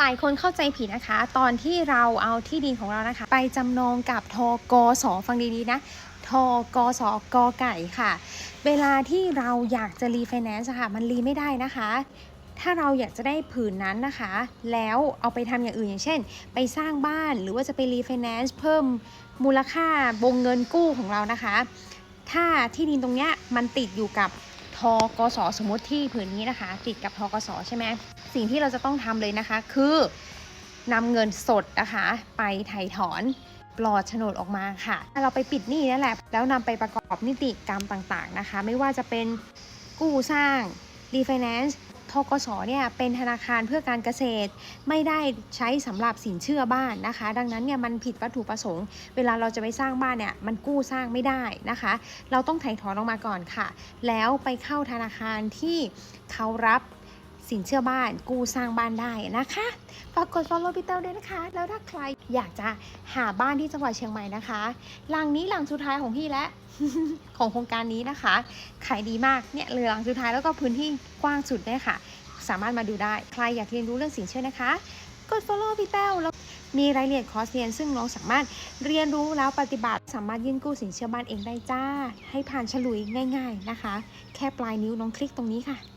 หลายคนเข้าใจผิดนะคะ ตอนที่เราเอาที่ดินของเรานะคะ ไปจำนองกับทกสฟังดีๆนะทกสกไก่ค่ะ เวลาที่เราอยากจะรีไฟแนนซ์ค่ะมันรีไม่ได้นะคะ ถ้าเราอยากจะได้ผืนนั้นนะคะ แล้วเอาไปทำอย่างอื่นอย่างเช่น ไปสร้างบ้านหรือว่าจะไปรีไฟแนนซ์เพิ่มมูลค่าวงเงินกู้ของเรานะคะ ถ้าที่ดินตรงเนี้ยมันติดอยู่กับ ทกสสมมติที่ผืนนี้นะคะ ติดกับทกสใช่ไหมสิ่งที่เราจะต้องทำเลยนะคะ คือนำเงินสดนะคะ ไปไถ่ถอนปลอดโฉนดออกมาค่ะ เราไปปิดหนี้นั่นแหละ แล้วนำไปประกอบนิติกรรมต่างๆนะคะ ไม่ว่าจะเป็นกู้สร้างรีไฟแนนซ์ กสเนี่ยเป็นธนาคารเพื่อการเกษตร ไม่ได้ใช้สำหรับสินเชื่อบ้านนะคะ ดังนั้นเนี่ยมันผิดวัตถุประสงค์ เวลาเราจะไปสร้างบ้านเนี่ยมันกู้สร้างไม่ได้นะคะ เราต้องไถ่ถอนออกมาก่อนค่ะ แล้วไปเข้าธนาคารที่เขารับ สินเชื่อบ้านกู้สร้างบ้านได้นะคะฝากกด follow พี่เต้าด้วยนะคะ แล้วถ้าใครอยากจะหาบ้านที่จังหวัดเชียงใหม่นะคะหลังนี้หลังสุดท้ายของพี่แล้วของโครงการนี้นะคะขายดีมากเนี่ยเลือหลังสุดท้ายแล้วก็พื้นที่กว้างสุดเนี่ยค่ะ สามารถมาดูได้ใครอยากเรียนรู้เรื่องสินเชื่อนะคะ กด follow พี่แต้วแล้วมีรายละเอียดคอร์สเรียน ซึ่งน้องสามารถเรียนรู้แล้วปฏิบัติ สามารถยื่นกู้สินเชื่อบ้านเองได้จ้า ให้ผ่านฉลุยง่าย ๆนะคะ แค่ปลายนิ้วน้องคลิกตรงนี้ค่ะ